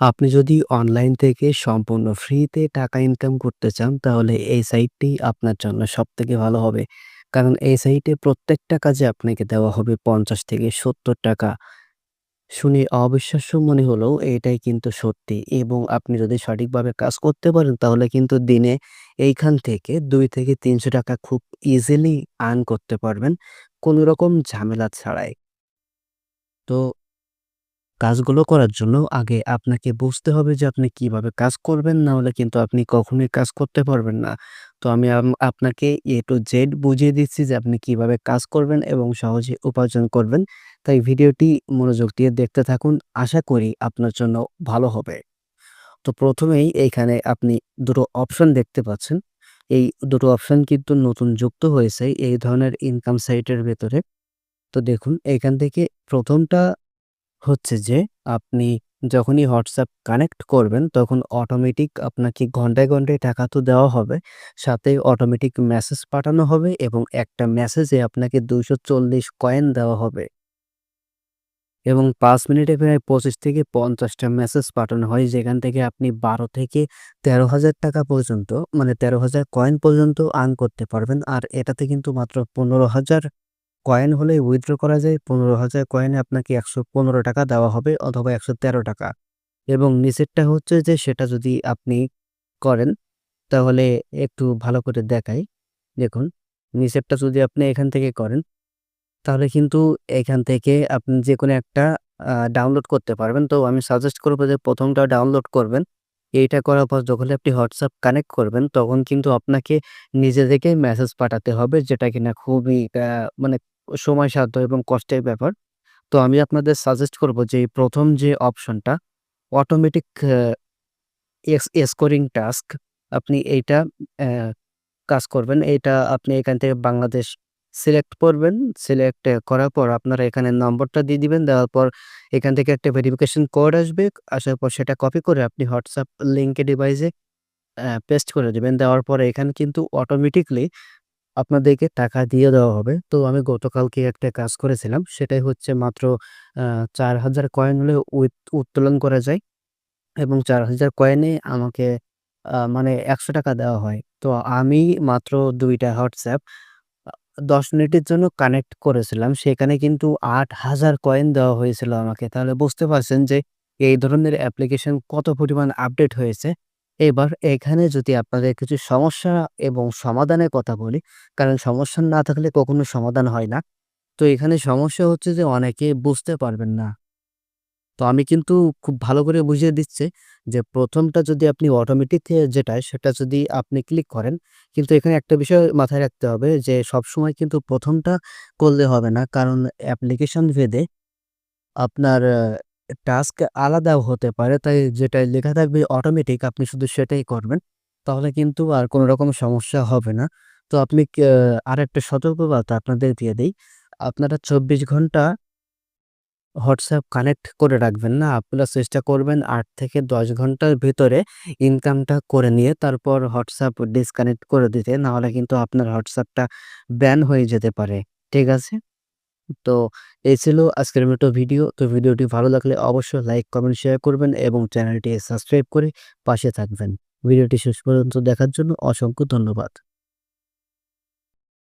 আপনি যদি অনলাইন থেকে সম্পূর্ণ ফ্রিতে টাকা ইনকাম করতে চান, তাহলে এই সাইটটি আপনার জন্য সব থেকে ভালো হবে। কারণ এই সাইটে প্রত্যেকটা কাজে আপনাকে দেওয়া হবে ৫০ থেকে ৭০ টাকা। শুনে অবিশ্বাস্য মনে হলেও এটাই কিন্তু সত্যি এবং আপনি যদি সঠিকভাবে কাজ করতে পারেন, তাহলে কিন্তু দিনে এইখান থেকে দুই থেকে ৩০০ টাকা খুব ইজিলি আর্ন করতে পারবেন, কোনো রকম ঝামেলা ছাড়াই। তো কাজগুলো করার জন্য আগে আপনাকে বুঝতে হবে যে আপনি কীভাবে কাজ করবেন, না হলে কিন্তু আপনি কখনোই কাজ করতে পারবেন না। তো আমি আপনাকে এ টু জেড বুঝিয়ে দিচ্ছি যে আপনি কীভাবে কাজ করবেন এবং সহজে উপার্জন করবেন। তাই ভিডিওটি মনোযোগ দিয়ে দেখতে থাকুন। আশা করি আপনার জন্য ভালো হবে। তো প্রথমেই এইখানে আপনি দুটো অপশন দেখতে পাচ্ছেন। এই দুটো অপশন কিন্তু নতুন যুক্ত হয়েছে এই ধরনের ইনকাম সাইটের ভেতরে। তো দেখুন এখান থেকে ১ম টা হচ্ছে যে আপনি যখনই হোয়াটসঅ্যাপ কানেক্ট করবেন তখন অটোমেটিক আপনাকে ঘন্টায়, ঘন্টায় টাকা তো দেওয়া হবে। সাথে অটোমেটিক মেসেজ পাঠানো হবে এবং একটা মেসেজে আপনাকে ২৪০ কয়েন দেওয়া হবে। এবং পাঁচ মিনিটে প্রায় ২৫ থেকে পঞ্চাশটা মেসেজ পাঠানো হয় যেখান থেকে আপনি ১২ থেকে ১৩,০০০ টাকা পর্যন্ত মানে ১৩,০০০ কয়েন পর্যন্ত আর্ন করতে পারবেন। আর এটাতে কিন্তু মাত্র ১৫,০০০ কয়েন হলে উইথড্র করা যায়। ১৫,০০০ কয়েনে আপনাকে ১১৫ টাকা দেওয়া হবে অথবা ১১৩ টাকা। এবং নিচেরটা হচ্ছে যে সেটা যদি আপনি করেন তাহলে একটু ভালো করে দেখাই। দেখুন নিচেরটা যদি আপনি এখান থেকে করেন তাহলে কিন্তু এখান থেকে আপনি যে কোনো একটা ডাউনলোড করতে পারবেন। তো আমি সাজেস্ট করব যে প্রথমটা ডাউনলোড করবেন। এইটা করার পর যখন আপনি হোয়াটসঅ্যাপ কানেক্ট করবেন তখন কিন্তু আপনাকে নিজে থেকে মেসেজ পাঠাতে হবে যেটা কিনা খুবই আ মানে সময়সাধ্য এবং কষ্টের ব্যাপার। তো আমি আপনাদের সাজেস্ট করব যে প্রথম যে অপশনটা অটোমেটিক স্কোরিং টাস্ক আপনি এইটা কাজ করবেন। এইটা আপনি এখান থেকে বাংলাদেশ সিলেক্ট করবেন। সিলেক্ট করার পর আপনারা এখানে নম্বরটা দিয়ে দিবেন। দেওয়ার পর এখান থেকে একটা ভেরিফিকেশন কোড আসবে। আসার পর সেটা কপি করে আপনি হোয়াটসঅ্যাপ লিঙ্কে ডিভাইসে পেস্ট করে দিবেন। দেওয়ার পরে এখানে কিন্তু অটোমেটিকলি আপনাদেরকে টাকা দিয়ে দেওয়া হবে। তো আমি গতকালকে একটা কাজ করেছিলাম। সেটাই হচ্ছে মাত্র চার হাজার কয়েন হলে উত্তোলন করা যায় এবং ৪,০০০ কয়েনে আমাকে মানে ১০০ টাকা দেওয়া হয়। তো আমি মাত্র দুইটা হোয়াটসঅ্যাপ দশ মিনিটের জন্য কানেক্ট করেছিলাম। সেখানে কিন্তু ৮,০০০ কয়েন দেওয়া হয়েছিল আমাকে। তাহলে বুঝতে পারছেন যে এই ধরনের অ্যাপ্লিকেশন কত পরিমাণ আপডেট হয়েছে। এবার এখানে যদি আপনাদের কিছু সমস্যা এবং সমাধানের কথা বলি, কারণ সমস্যা না থাকলে কখনো সমাধান হয় না। তো এখানে সমস্যা হচ্ছে যে অনেকে বুঝতে পারবেন না। তো আমি কিন্তু খুব ভালো করে বুঝিয়ে দিচ্ছি যে প্রথমটা যদি আপনি অটোমেটিক যেটা সেটা যদি আপনি ক্লিক করেন, কিন্তু এখানে একটা বিষয় মাথায় রাখতে হবে যে সবসময় কিন্তু প্রথমটা করলে হবে না। কারণ অ্যাপ্লিকেশন ভেদে আপনার টাস্ক আলাদাও হতে পারে। তাই যেটায় লেখা থাকবে অটোমেটিক আপনি শুধু সেটাই করবেন। তাহলে কিন্তু আর কোনো রকম সমস্যা হবে না। তো আপনি কে, আরেকটা সতর্কবার্তা আপনাদের দিয়ে দিই, আপনারা ২৪ ঘণ্টা হোয়াটসঅ্যাপ কানেক্ট করে রাখবেন না। আপনারা চেষ্টা করবেন আট থেকে ১০ ঘণ্টার ভিতরে ইনকামটা করে নিয়ে তারপর হোয়াটসঅ্যাপ ডিসকানেক্ট করে দিতে। নাহলে কিন্তু আপনার হোয়াটসঅ্যাপটা ব্যান হয়ে যেতে পারে। ঠিক আছে? তো এই ছিল আজকের মতো ভিডিও। তো ভিডিওটি ভালো লাগলে অবশ্যই লাইক, কমেন্ট, শেয়ার করবেন এবং চ্যানেলটি সাবস্ক্রাইব করে পাশে থাকবেন। ভিডিওটি শেষ পর্যন্ত দেখার জন্য অসংখ্য ধন্যবাদ।